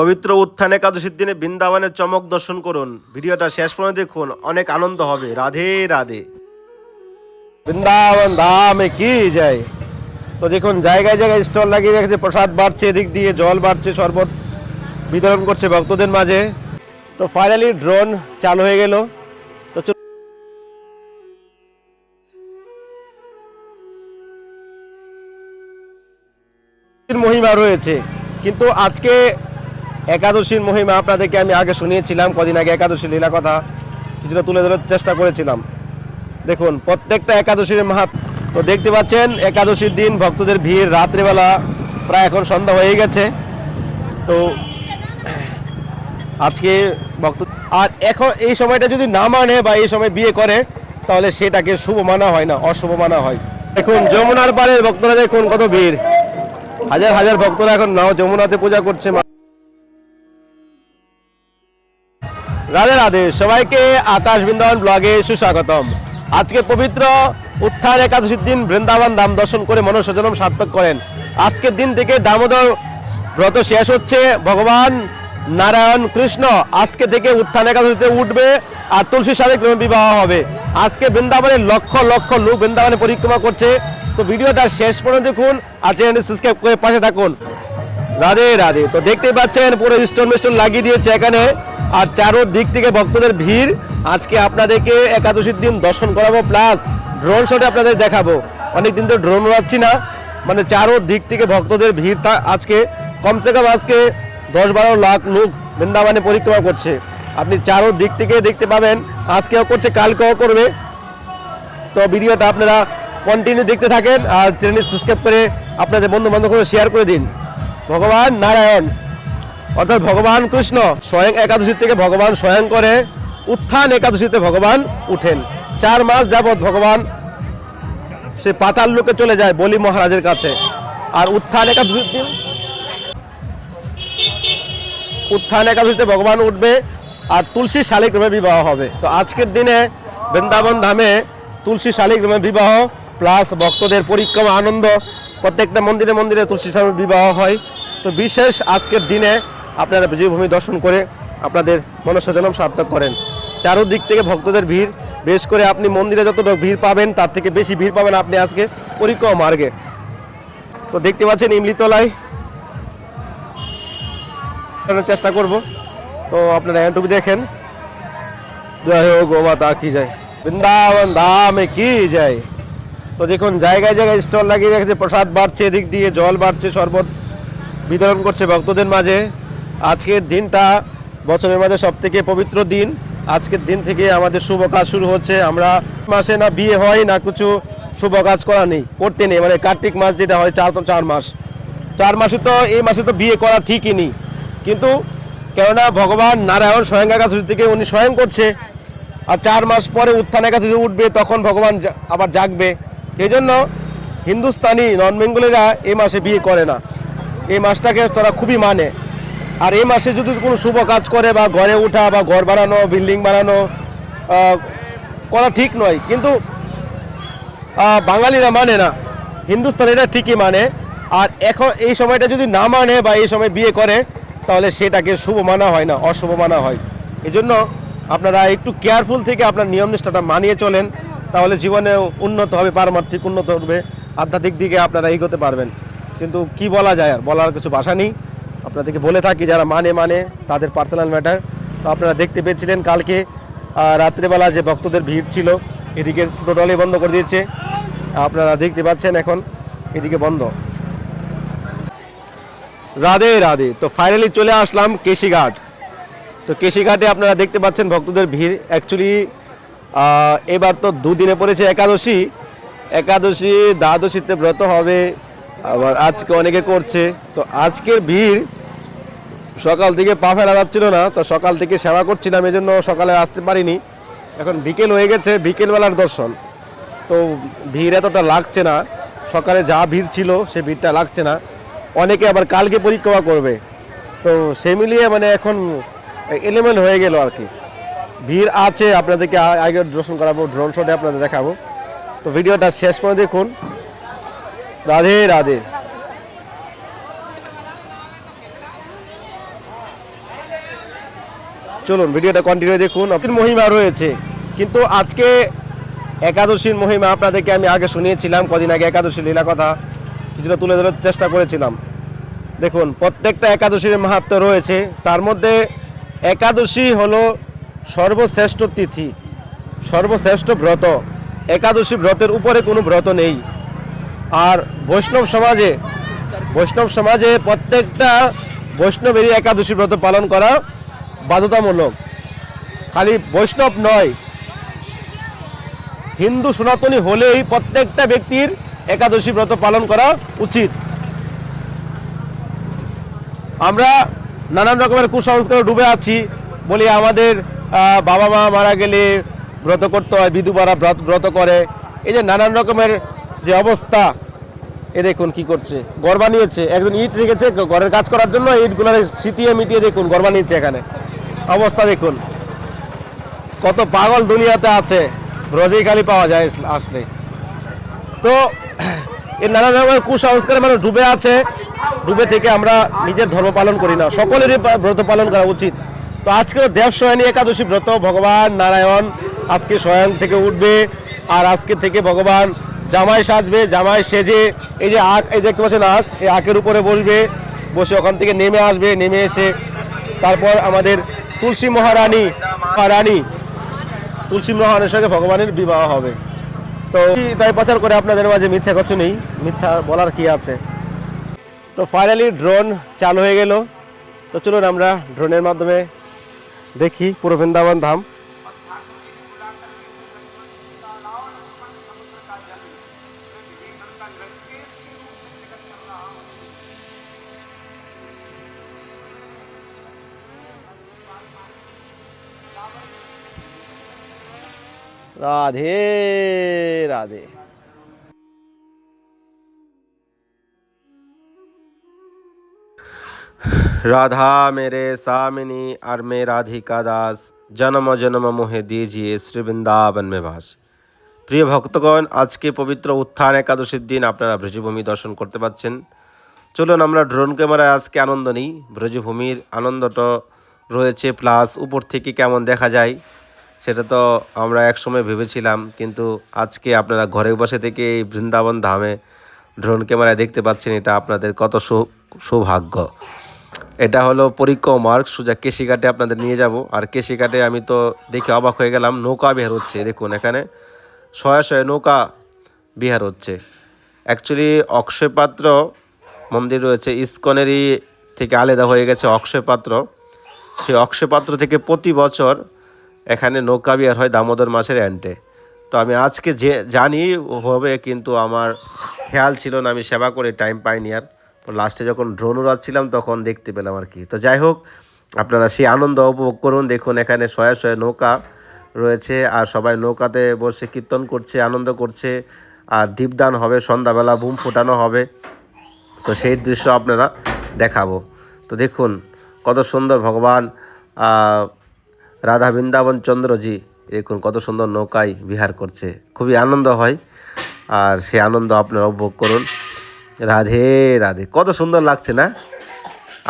পবিত্র উত্থান একাদশীর দিনে বৃন্দাবনের চমক দর্শন করুন। ভিডিওটা শেষ পর্যন্ত দেখুন। অনেক আনন্দ হবে। রাধে রাধে। বৃন্দাবন ধামে কি যায় তো দেখুন, জায়গায় জায়গায় স্টল লাগিয়ে রেখেছে। প্রসাদ বাড়ছে, এদিক দিয়ে জল বাড়ছে, শরবত বিতরণ করছে ভক্তদের মাঝে। তো ফাইনালি ড্রোন চালু হয়ে গেল। তো মহিমা রয়েছে। কিন্তু আজকে একাদশীর মহিমা আপনাদেরকে আমি আগে শুনিয়েছিলাম, কদিন আগে একাদশী লীলা কথা কিছুটা তুলে ধরার চেষ্টা করেছিলাম। দেখুন, প্রত্যেকটা একাদশীর মাহাত, তো দেখতে পাচ্ছেন, একাদশীর দিন ভক্তদের ভিড়, রাত্রিবেলা প্রায় এখন সন্ধ্যা হয়ে গেছে। তো, আজকে ভক্ত আর এখন এই সময়টা যদি না মানে বা এই সময় বিয়ে করে, তাহলে সেটাকে শুভ মানা হয় না, অশুভ মানা হয়। দেখুন, যমুনার পারে ভক্তরা দেখুন কত ভিড়। হাজার হাজার ভক্তরা এখন নাও যমুনাতে পূজা করছে। রাধে রাধে, সবাইকে আকাশ বৃন্দাবন ব্লগে সুস্বাগতম। আজকে পবিত্র উত্থান একাদশীর দিন বৃন্দাবন ধাম দর্শন করে মনুষ্যজনম সার্থক করেন। আজকের দিন থেকে দামোদর ব্রত শেষ হচ্ছে। ভগবান নারায়ণ কৃষ্ণ আজকে থেকে উত্থান একাদশীতে উঠবে আর তুলসীর সাথে বিবাহ হবে। আজকে বৃন্দাবনে লক্ষ লক্ষ লোক বৃন্দাবনে পরিক্রমা করছে। তো ভিডিওটা শেষ পর্যন্ত দেখুন আর চ্যানেলটি সাবস্ক্রাইব করে পাশে থাকুন। রাধে রাধে, তো দেখতেই পাচ্ছেন পুরো স্টোন মিস্টোন লাগিয়ে দিয়েছে এখানে। আর চারো দিক থেকে ভক্তদের ভিড়। আজকে আপনাদেরকে একাদশীর দিন দর্শন করাবো, প্লাস ড্রোন শটে আপনাদের দেখাবো। অনেক দিন তো ড্রোন উড়াচ্ছি না। মানে চারো দিক থেকে ভক্তদের ভিড় তা- আজকে কমসে কম আজকে দশ বারো লাখ লোক বৃন্দাবনে পরিক্রমা করছে। আপনি চারো দিক থেকে দেখতে পাবেন, আজকেও করছে, কালকেও করবে। তো ভিডিওটা আপনারা কন্টিনিউ দেখতে থাকেন, আর চ্যানেলটি সাবস্ক্রাইব করে আপনাদের বন্ধু বান্ধব শেয়ার করে দিন। ভগবান নারায়ণ। অর্থাৎ ভগবান কৃষ্ণ স্বয়ং একাদশী থেকে ভগবান স্বয়ং করে, উত্থান একাদশীতে ভগবান উঠেন। চার মাস যাবৎ ভগবান সে পাতাল লোকে চলে যায় বলি মহারাজের কাছে। আর উত্থান একাদশীর দিন উত্থান একাদশীতে ভগবান উঠবে আর তুলসী শালিগ্রামে বিবাহ হবে। তো আজকের দিনে বৃন্দাবন ধামে তুলসী শালিগ্রামে বিবাহ প্লাস ভক্তদের পরিক্রমা, আনন্দ, প্রত্যেকটা মন্দিরে মন্দিরে তুলসী শালিগ্রামে বিবাহ হয়। তো বিশেষ আজকের দিনে আপনারা বিজয়ভূমি দর্শন করে আপনাদের মনস্যজনম সার্থক করেন। চারোদিক থেকে ভক্তদের ভিড়, বেশ করে আপনি মন্দিরে যতটা ভিড় পাবেন, তার থেকে বেশি ভিড় পাবেন আপনি আজকে পরিক্রমা মার্গে। তো দেখতে পাচ্ছেন ইমলিতলায়। চেষ্টা করব। তো আপনারা এন্টুবি দেখেন। জয় হোক, গো মাতা কি যায় বৃন্দাবন ধামে কি যায় তো দেখুন, জায়গায় জায়গায় স্টল লাগিয়ে রেখেছে, প্রসাদ বাড়ছে, এদিক দিয়ে জল বাড়ছে, শরবত বিতরণ করছে ভক্তদের মাঝে। আজকের দিনটা বছরের মাঝে সব থেকে পবিত্র দিন। আজকের দিন থেকে আমাদের শুভ কাজ শুরু হচ্ছে। আমরা মাসে না বিয়ে হয়, না কিছু শুভ কাজ করা নেই, করতে নেই। মানে কার্তিক মাস যেটা হয়, চার চার মাস। চার মাসে তো, এই মাসে তো বিয়ে করা ঠিকই নেই। কিন্তু কেননা ভগবান নারায়ণ স্বয়ং একাদশী থেকে উনি স্বয়ং করছে। আর চার মাস পরে উত্থান একাদশী উঠবে, তখন ভগবান আবার জাগবে। এই জন্য হিন্দুস্তানি নন বেঙ্গলিরা এই মাসে বিয়ে করে না। এই মাসটাকে তারা খুবই মানে। আর এই মাসে যদি কোনো শুভ কাজ করে বা ঘরে ওঠা বা ঘর বানানো, বিল্ডিং বানানো করা ঠিক নয়। কিন্তু বাঙালিরা মানে না। হিন্দুস্তানিরা ঠিকই মানে। আর এখন এই সময়টা যদি না মানে বা এই সময় বিয়ে করে, তাহলে সেটাকে শুভ মানা হয় না, অশুভ মানা হয়। এই জন্য আপনারা একটু কেয়ারফুল থেকে আপনার নিয়ম নিষ্ঠাটা মানিয়ে চলেন, তাহলে জীবনে উন্নত হবে, পারমার্থিক উন্নত হবে, আধ্যাত্মিক দিকে আপনারা এগোতে পারবেন। কিন্তু কি বলা যায় আর, বলার কিছু ভাষা নেই। আপনাদেরকে বলে থাকি যারা মানে মানে তাদের পার্সোনাল ম্যাটার তো আপনারা দেখতে পেয়েছিলেন কালকে রাত্রেবেলা যে ভক্তদের ভিড় ছিল, এদিকে টোটালি বন্ধ করে দিয়েছে। আপনারা দেখতে পাচ্ছেন এখন এদিকে বন্ধ। রাধে রাধে। তো ফাইনালি চলে আসলাম কেশিঘাট। তো কেশিঘাটে আপনারা দেখতে পাচ্ছেন ভক্তদের ভিড়। অ্যাকচুয়ালি এবার তো দুদিনে পড়েছে একাদশী। একাদশী দ্বাদশীতে ব্রত হবে। আবার আজকে অনেকে করছে। তো আজকের ভিড় সকাল থেকে পা ফেলা যাচ্ছিল না, তো সকাল থেকে সেবা করছিলাম এই জন্য সকালে আসতে পারিনি। এখন বিকেল হয়ে গেছে, বিকেলবেলার দর্শন। তো ভিড় এতটা লাগছে না। সকালে যা ভিড় ছিল, সে ভিড়টা লাগছে না। অনেকে আবার কালকে পরিক্রমা করবে। তো সে মিলিয়ে মানে এখন এলিমেন্ট হয়ে গেল আর কি। ভিড় আছে, আপনাদেরকে আগে দর্শন করাবো ড্রোন শটে আপনাদের দেখাবো। তো ভিডিওটা শেষ পর্যন্ত দেখুন। রাধে রাধে। চলুন, ভিডিওটা কন্টিনিউ দেখুন। মহিমা রয়েছে, কিন্তু আজকে একাদশীর মহিমা আপনাদেরকে আমি আগে শুনিয়েছিলাম, কদিন আগে একাদশী লীলা কথা, কিছুটা তুলে ধরার চেষ্টা করেছিলাম। দেখুন, প্রত্যেকটা একাদশীর মাহাত্ম রয়েছে, তার মধ্যে একাদশী হলো সর্বশ্রেষ্ঠ তিথি, সর্বশ্রেষ্ঠ ব্রত। একাদশী ব্রতের উপরে কোনো ব্রত নেই। আর বৈষ্ণব সমাজে বৈষ্ণব সমাজে প্রত্যেকটা বৈষ্ণবেরই একাদশী ব্রত পালন করা বাধ্যতামূলক। খালি বৈষ্ণব নয়, হিন্দু সনাতনী হলেই প্রত্যেকটা ব্যক্তির একাদশী ব্রত পালন করা উচিত। আমরা নানান রকমের কুসংস্কারে ডুবে আছি বলি আমাদের বাবা মা মারা গেলে ব্রত করতে হয় বিধুবারা ব্রত ব্রত করে। এই যে নানান রকমের যে অবস্থা। এ দেখুন কি করছে। ঘর বানিয়েছে। একজন ইট রেখেছে ঘরের কাজ করার জন্য ইটগুলো সিটিয়ে মিটিয়ে দেখুন, ঘর বানিয়েছে এখানে। অবস্থা দেখুন। কত পাগল দুনিয়াতে আছে। রোজেই খালি পাওয়া যায় আসলে। তো এই নানা রকমের কুসংস্কারে মানুষ ডুবে আছে। ডুবে থেকে আমরা নিজের ধর্ম পালন করি না। সকলেরই ব্রত পালন করা উচিত। তো আজকে দেব সয়নী একাদশী ব্রত। ভগবান নারায়ণ আজকে স্বয়ং থেকে উঠবে। আর আজকে থেকে ভগবান জামাই সাজবে, জামাই সেজে, এই যে আখ, এই দেখতে পাচ্ছেন আখ, এই আখের উপরে বসবে, বসে ওখান থেকে নেমে আসবে, নেমে এসে তারপর আমাদের তুলসী মহারানী রানী তুলসী মহারানীর সঙ্গে ভগবানের বিবাহ হবে। তো তাই প্রচার করে আপনাদের মাঝে মিথ্যা কিছু নেই, মিথ্যা বলার কি আছে? তো ফাইনালি ড্রোন চালু হয়ে গেল। তো চলুন আমরা ড্রোনের মাধ্যমে দেখি পুরো বৃন্দাবন ধাম। রাধে রাধে। রাধা মেরে সামিনি আর মে রাধিকা দাস, জন্ম জন্ম মোহে দিয়েজিয়ে শ্রী বৃন্দাবন মে বাস। প্রিয় ভক্তগণ, আজকে পবিত্র উত্থান একাদশীর দিন আপনারা ব্রজভূমি দর্শন করতে পাচ্ছেন। চলুন আমরা ড্রোন ক্যামেরায় আজকে আনন্দ নিই। ব্রজভূমির আনন্দটা রয়েছে, প্লাস উপর থেকে কেমন দেখা যায়। সেটা তো আমরা একসময় ভেবেছিলাম, কিন্তু আজকে আপনারা ঘরে বসে থেকে এই বৃন্দাবন ধামে ড্রোন ক্যামেরায় দেখতে পাচ্ছেন, এটা আপনাদের কত সৌভাগ্য। এটা হলো পরীক্ষা মার্ক সোজা কেশিঘাটে আপনাদের নিয়ে যাব। আর কেশিঘাটে আমি তো দেখে অবাক হয়ে গেলাম, নৌকা বিহার হচ্ছে, দেখুন এখানে। শয়ে শয়ে নৌকা বিহার হচ্ছে। অ্যাকচুয়ালি অক্ষয়পাত্র মন্দির রয়েছে, ইস্কনেরই থেকে আলাদা হয়ে গেছে অক্ষয়পাত্র। সেই অক্ষয়পাত্র থেকে প্রতি বছর এখানে নৌকা বিহার হয় দামোদর মাসের এন্টে তো আমি আজকে যে জানি হবে, কিন্তু আমার খেয়াল ছিল না, আমি সেবা করে টাইম পাইনি আর। লাস্টে যখন ড্রোন উড়াচ্ছিলাম, তখন দেখতে পেলাম আর কি। তো যাই হোক, আপনারা সেই আনন্দ উপভোগ করুন। দেখুন, এখানে শয়ে শয়ে নৌকা রয়েছে, আর সবাই নৌকাতে বসে কীর্তন করছে, আনন্দ করছে, আর দীপদান হবে, সন্ধ্যাবেলা বুম ফোটানো হবে। তো সেই দৃশ্য আপনারা দেখাবো। তো দেখুন, কত সুন্দর ভগবান রাধা বৃন্দাবন চন্দ্রজি, দেখুন কত সুন্দর নৌকায় বিহার করছে। খুবই আনন্দ হয়, আর সে আনন্দ আপনারা উপভোগ করুন। রাধে রাধে, কত সুন্দর লাগছে না?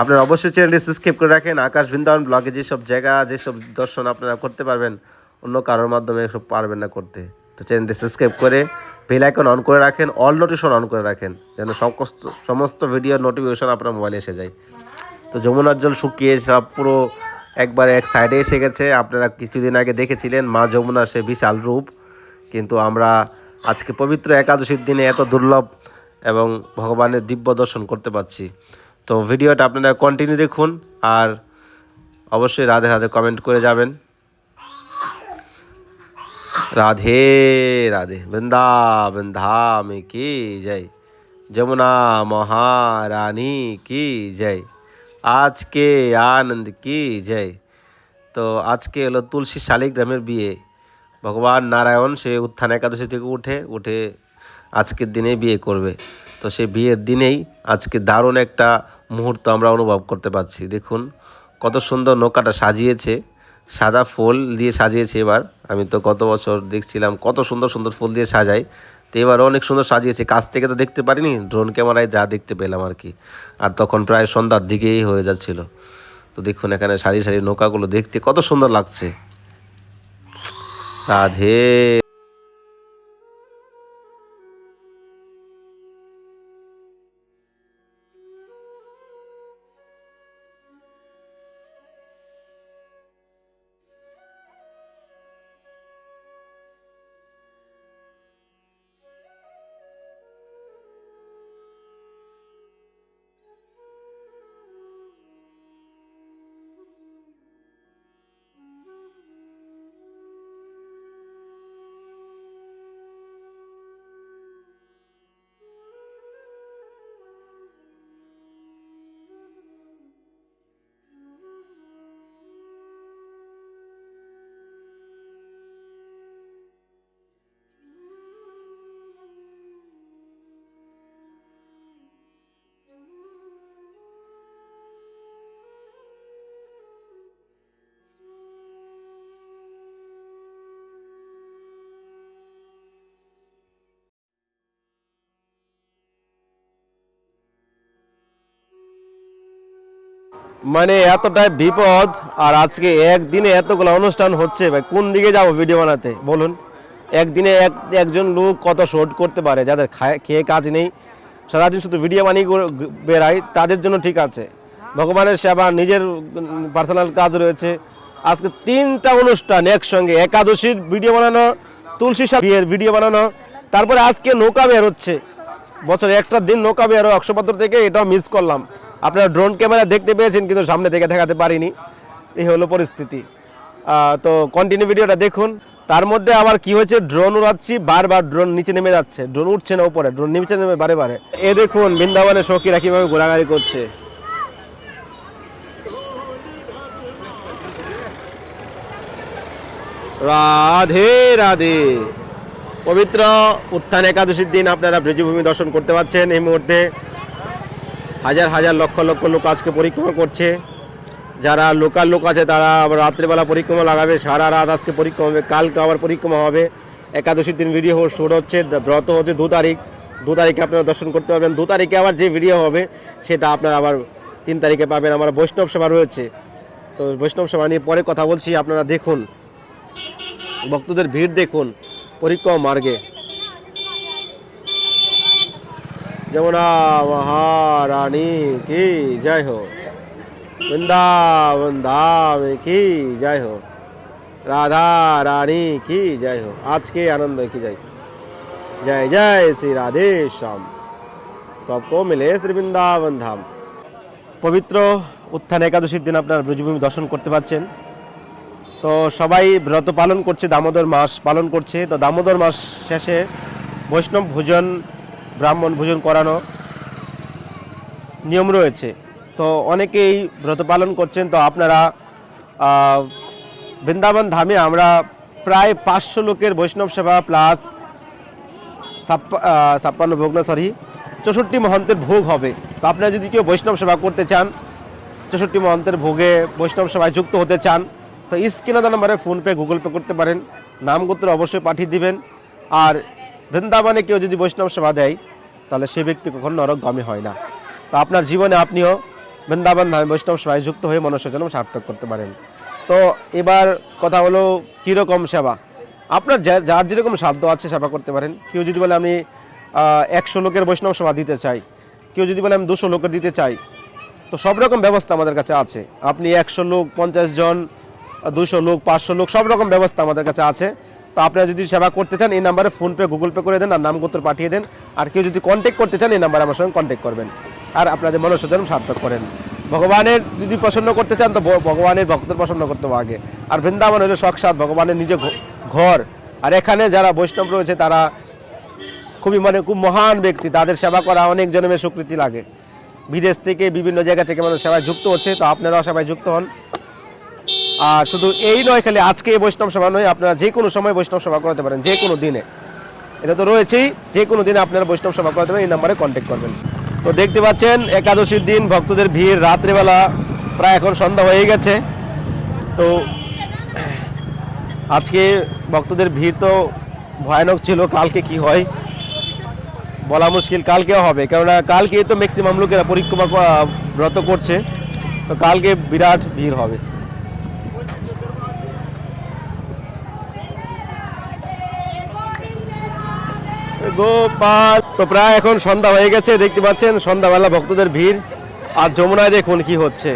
আপনারা অবশ্যই চ্যানেলটি সাবস্ক্রাইব করে রাখেন। আকাশ বৃন্দাবন ব্লগে যেসব জায়গা, যেসব দর্শন আপনারা করতে পারবেন, অন্য কারোর মাধ্যমে এসব পারবেন না করতে। তো চ্যানেলটি সাবস্ক্রাইব করে বেল আইকন অন করে রাখেন অল নোটিফিকেশন অন করে রাখেন, যেন সমস্ত সমস্ত ভিডিওর নোটিফিকেশন আপনার মোবাইলে এসে যায়। তো যমুনার জল শুকিয়ে সব পুরো একবারে এক সাইডে এসে গেছে। আপনারা কিছুদিন আগে দেখেছিলেন মা যমুনার সে বিশাল রূপ। কিন্তু আমরা আজকে পবিত্র একাদশীর দিনে এত দুর্লভ এবং ভগবানের দিব্য দর্শন করতে পারছি। তো ভিডিওটা আপনারা কন্টিনিউ দেখুন আর অবশ্যই রাধে রাধে কমেন্ট করে যাবেন। রাধে রাধে। বৃন্দাবন ধাম কি জয়। যমুনা মহারানী কি জয়। আজকে আনন্দ কি জয়। তো আজকে হলো তুলসী শালিগ্রামের বিয়ে। ভগবান নারায়ণ সে উত্থান একাদশী থেকে উঠে উঠে আজকের দিনে বিয়ে করবে। তো সেই বিয়ের দিনেই আজকে দারুণ একটা মুহূর্ত আমরা অনুভব করতে পারছি। দেখুন কত সুন্দর নৌকাটা সাজিয়েছে, সাদা ফুল দিয়ে সাজিয়েছে এবার। আমি তো গত বছর দেখছিলাম কত সুন্দর সুন্দর ফুল দিয়ে সাজাই তো এবার অনেক সুন্দর সাজিয়েছে। কাছ থেকে তো দেখতে পারিনি ড্রোন ক্যামেরায় যা দেখতে পেলাম আর কি। আর তখন প্রায় সন্ধ্যার দিকেই হয়ে যাচ্ছিল। তো দেখুন এখানে সারি সারি নৌকাগুলো দেখতে কত সুন্দর লাগছে। রাধে মানে এতটাই বিপদ, আর আজকে একদিনে এতগুলো অনুষ্ঠান হচ্ছে ভাই, কোন দিকে যাব ভিডিও বানাতে? বলুন। একদিনে এক, একজন লোক কত শর্ট করতে পারে, যাদের খায়, খেয়ে কাজ নেই। সারাদিন শুধু ভিডিও বানিয়ে বেড়ায়, তাদের জন্য ঠিক আছে। ভগবানের সেবা, নিজের পার্সোনাল কাজ রয়েছে। আজকে তিনটা অনুষ্ঠান একসঙ্গে, একাদশীর ভিডিও বানানো, তুলসী বিয়ের ভিডিও বানানো, তারপরে আজকে নৌকা বের হচ্ছে। বছরে একটা দিন নৌকা বের হয় অক্ষপত্র থেকে এটাও মিস করলাম। আপনারা ড্রোন ক্যামেরা দেখতে পেয়েছেন, কিন্তু সামনে থেকে দেখাতে পারিনি। এই হলো পরিস্থিতি। তো কন্টিনিউ ভিডিওটা দেখুন। তার মধ্যে আবার কি হয়েছে? ড্রোন উড়াচ্ছি, বারবার ড্রোন নিচে নেমে যাচ্ছে। ড্রোন উঠছে না উপরে ড্রোন নিচে নেমে বারে বারে। এ দেখুন বৃন্দাবনে সখীরা কীভাবে ঘোরাঘুরি করছে। রাধে রাধে। পবিত্র উত্থান একাদশীর দিন আপনারা ব্রজভূমি দর্শন করতে পারছেন এই মুহূর্তে। হাজার হাজার লক্ষ লক্ষ লোক আজকে পরিক্রমা করছে। যারা লোকাল লোক আছে, তারা আবার রাত্রিবেলা পরিক্রমা লাগাবে, সারা রাত আজকে পরিক্রমা হবে, কালকে আবার পরিক্রমা হবে। একাদশীর দিন ভিডিও শুরু হচ্ছে, ব্রত হচ্ছে দু তারিখ। দু তারিখে আপনারা দর্শন করতে পারবেন। দু তারিখে আবার যে ভিডিও হবে, সেটা আপনারা আবার তিন তারিখে পাবেন। আমার বৈষ্ণব সেবা রয়েছে। তো বৈষ্ণব সেবা নিয়ে পরে কথা বলছি, আপনারা দেখুন। ভক্তদের ভিড় দেখুন, পরিক্রমা মার্গে। যমুনা মহারানী কি জয় হো? বৃন্দাবন ধাম কি জয় হো? রাধা রানী কি জয় হো? আজকে আনন্দ কি জয়? জয় জয় শ্রী রাধে শ্যাম। সবকো মিলে শ্রী বৃন্দাবন ধাম পবিত্র উত্থান একাদশীর দিন আপনার ব্রজভূমি দর্শন করতে পারছেন। তো সবাই ব্রত পালন করছে, দামোদর মাস পালন করছে। তো দামোদর মাস শেষে বৈষ্ণব ভোজন ব্রাহ্মণ ভোজন করানো নিয়ম রয়েছে। তো অনেকেই ব্রত পালন করছেন। তো আপনারা বৃন্দাবন ধামে আমরা প্রায় পাঁচশো লোকের বৈষ্ণব সেবা প্লাস ছাপ্পান্ন ভোগ না সরি চৌষট্টি মহন্তের ভোগ হবে। তো আপনারা যদি কেউ বৈষ্ণব সেবা করতে চান, চৌষট্টি মহন্তের ভোগে বৈষ্ণব সেবায় যুক্ত হতে চান, তো স্ক্রিনে নাম্বারে ফোনপে, গুগল পে করতে পারেন। নাম গোত্র অবশ্যই পাঠিয়ে দিবেন। আর বৃন্দাবনে কেউ যদি বৈষ্ণব সেবা দেয় তাহলে সে ব্যক্তি কখনো নরকগামী হয় না। তো আপনার জীবনে আপনিও বৃন্দাবন ধামে বৈষ্ণব সেবায় যুক্ত হয়ে মনুষ্য জন্ম সার্থক করতে পারেন। তো এবার কথা হলো, কীরকম সেবা? আপনার যার যেরকম সাধ্য আছে সেবা করতে পারেন। কেউ যদি বলে আমি একশো লোকের বৈষ্ণব সেবা দিতে চাই, কেউ যদি বলে আমি দুশো লোকের দিতে চাই, তো সব রকম ব্যবস্থা আমাদের কাছে আছে। আপনি একশো লোক, পঞ্চাশ জন, দুশো লোক, পাঁচশো লোক, সব রকম ব্যবস্থা আমাদের কাছে আছে। তো আপনারা যদি সেবা করতে চান, এই নাম্বারে ফোনপে গুগল পে করে দেন, আর নামগোত্র পাঠিয়ে দেন। আর কেউ যদি কন্ট্যাক্ট করতে চান, এই নাম্বারে আমার সঙ্গে কন্ট্যাক্ট করবেন। আর আপনাদের মনুষ্যজন্ম সার্থক করেন। ভগবানের যদি প্রসন্ন করতে চান, তো ভগবানের ভক্তদের প্রসন্ন করতে হবে আগে। আর বৃন্দাবন হলো সাক্ষাৎ ভগবানের নিজে ঘর। আর এখানে যারা বৈষ্ণব রয়েছে, তারা খুবই মানে খুব মহান ব্যক্তি। তাদের সেবা করা অনেক জন্মের স্বীকৃতি লাগে। বিদেশ থেকে বিভিন্ন জায়গা থেকে মানুষ সেবায় যুক্ত হচ্ছে, তো আপনারাও সেবায় যুক্ত হন। আর শুধু এই নয়, খালি আজকে বৈষ্ণব সভা নয়, আপনারা যে কোনো সময় বৈষ্ণব সভা করাতে পারেন, যে কোনো দিনে। এটা তো রয়েছেই, যে কোনো দিনে আপনারা বৈষ্ণব সভা করাতে পারেন, এই নাম্বারে কন্ট্যাক্ট করবেন। তো দেখতে পাচ্ছেন, একাদশীর দিন, ভক্তদের ভিড়, রাত্রিবেলা, প্রায় এখন সন্ধ্যা হয়ে গেছে। তো, আজকে ভক্তদের ভিড় তো ভয়ানক ছিল, কালকে কি হয়? বলা মুশকিল, কালকেও হবে। কেননা কালকে তো ম্যাক্সিমাম লোকেরা পরিক্রমা ব্রত করছে। তো কালকে বিরাট ভিড় হবে। গোপাল। তো প্রায় এখন সন্ধ্যা হয়ে গেছে, দেখতে পাচ্ছেন সন্ধ্যাবেলা ভক্তদের ভিড়। আর যমুনায় দেখুন কি হচ্ছে।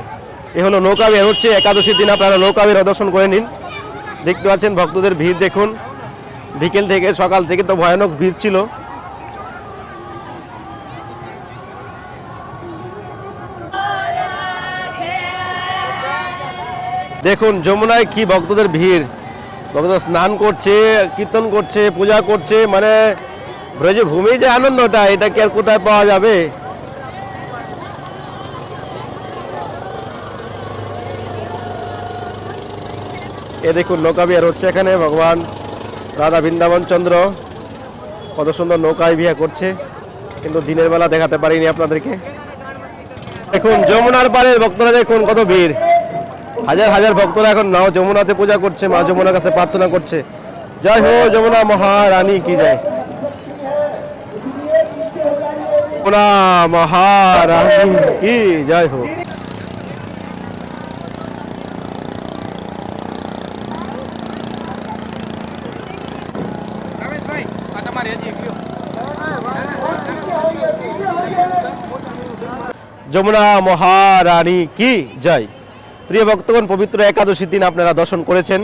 এ হলো নৌকা বের হচ্ছে একাদশীর দিন আপনারা নৌকা বের দর্শন করে নিন। দেখতে পাচ্ছেন ভক্তদের ভিড়, দেখুন। বিকেল থেকে, সকাল থেকে তো ভয়ানক ভিড় ছিল। দেখুন যমুনায় কি ভক্তদের ভিড়। ভক্তরা স্নান করছে, কীর্তন করছে, পূজা করছে মানে ব্রজ ভূমি যে আনন্দটা, এটা কি আর কোথায় পাওয়া যাবে? এ দেখুন, নৌকা বিহার হচ্ছে এখানে, ভগবান রাধা বৃন্দাবন চন্দ্র। কত সুন্দর নৌকায় বিহার করছে, কিন্তু দিনের বেলা দেখাতে পারিনি আপনাদেরকে। দেখুন, যমুনার পারে ভক্তরা দেখুন কত ভিড়। হাজার হাজার ভক্তরা এখন নাও যমুনাতে পূজা করছে, মা যমুনার কাছে প্রার্থনা করছে। জয় হো, যমুনা মহারানী, কি জয়। যমুনা মহারানী কি জয়। প্রিয় ভক্তগণ পবিত্র একাদশীর দিন আপনারা দর্শন করেছেন।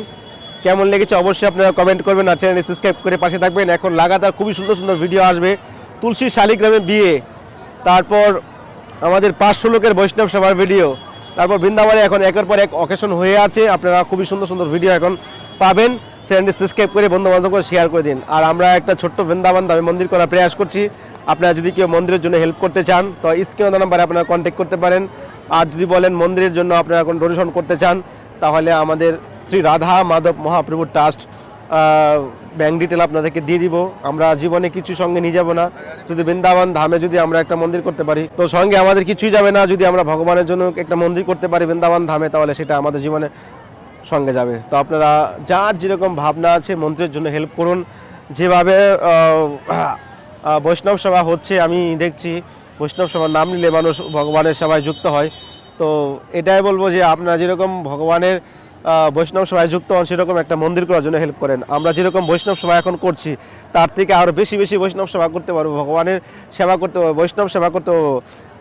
কেমন লেগেছে অবশ্যই আপনারা কমেন্ট করবেন আর চ্যানেলে সাবস্ক্রাইব করে পাশে থাকবেন। এখন লাগাতার খুবই সুন্দর সুন্দর ভিডিও আসবে। তুলসী শালিগ্রামে বিয়ে, তারপর আমাদের পাঁচশো লোকের বৈষ্ণব সভার ভিডিও তারপর বৃন্দাবনে এখন একের পর এক অকেশন হয়ে আছে, আপনারা খুবই সুন্দর সুন্দর ভিডিও এখন পাবেন চ্যানেলটি সাবস্ক্রাইব করে বন্ধু বান্ধব করে শেয়ার করে দিন। আর আমরা একটা ছোট্ট বৃন্দাবন দামে মন্দির করার প্রয়াস করছি, আপনারা যদি কেউ মন্দিরের জন্য হেল্প করতে চান, তো স্ক্রিনে নাম্বারে আপনারা কন্ট্যাক্ট করতে পারেন। আর যদি বলেন মন্দিরের জন্য আপনারা কোনো ডোনেশন করতে চান, তাহলে আমাদের Shri Radha Madhav Mahaprabhu trust bank detail আপনাদেরকে দিয়ে দিব। আমরা জীবনে কিছু সঙ্গে নিয়ে যাব না। যদি বৃন্দাবন ধামে যদি আমরা একটা মন্দির করতে পারি, তো সঙ্গে আমাদের কিছুই যাবে না। যদি আমরা ভগবানের জন্য একটা মন্দির করতে পারি বৃন্দাবন ধামে, তাহলে সেটা আমাদের জীবনে সঙ্গে যাবে। তো আপনারা যার যেরকম ভাবনা আছে মন্ত্রের জন্য হেল্প করুন। যেভাবে বৈষ্ণব সভা হচ্ছে, আমি দেখছি বৈষ্ণব সেবার নাম নিলে মানুষ ভগবানের সেবায় যুক্ত হয়। তো এটাই বলব যে আপনারা যেরকম ভগবানের বৈষ্ণব সভায় যুক্ত হন সেরকম একটা মন্দির করার জন্য হেল্প করেন। আমরা যেরকম বৈষ্ণব সেবা এখন করছি, তার থেকে আরও বেশি বেশি বৈষ্ণব সেবা করতে পারব, ভগবানের সেবা করতে পারব, বৈষ্ণব সেবা করতে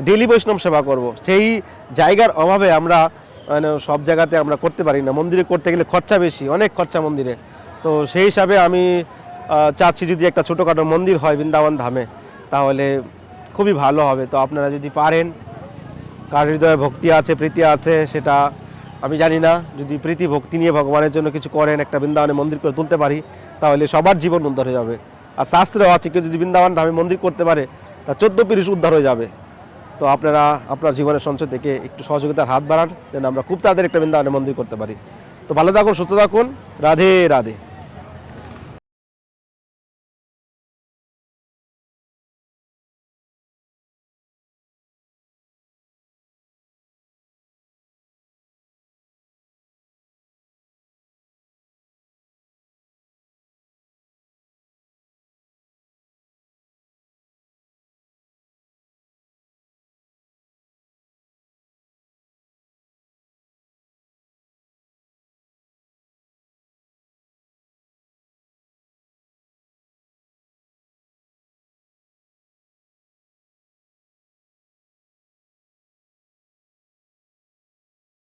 ডেলি বৈষ্ণব সেবা করব। সেই জায়গার অভাবে আমরা মানে সব জায়গাতে আমরা করতে পারি না। মন্দিরে করতে গেলে খরচা বেশি, অনেক খরচা মন্দিরে। তো সেই হিসাবে আমি চাচ্ছি যদি একটা ছোটোখাটো মন্দির হয় বৃন্দাবন ধামে, তাহলে খুবই ভালো হবে। তো আপনারা যদি পারেন, কার হৃদয়ে ভক্তি আছে, প্রীতি আছে, সেটা আমি জানি না, যদি প্রীতি ভক্তি নিয়ে ভগবানের জন্য কিছু করেন, একটা বৃন্দাবনে মন্দির করে তুলতে পারি, তাহলে সবার জীবন উদ্ধার হয়ে যাবে। আর শাস্ত্রেও আছে, কেউ যদি বৃন্দাবন ধামে মন্দির করতে পারে, তা চোদ্দ পিরিশ উদ্ধার হয়ে যাবে। তো আপনারা আপনার জীবনের সঞ্চয় থেকে একটু সহযোগিতার হাত বাড়ান, যেন আমরা খুব তাদের একটা বৃন্দাবনে মন্দির করতে পারি। তো ভালো থাকুন, সুস্থ থাকুন, রাধে রাধে।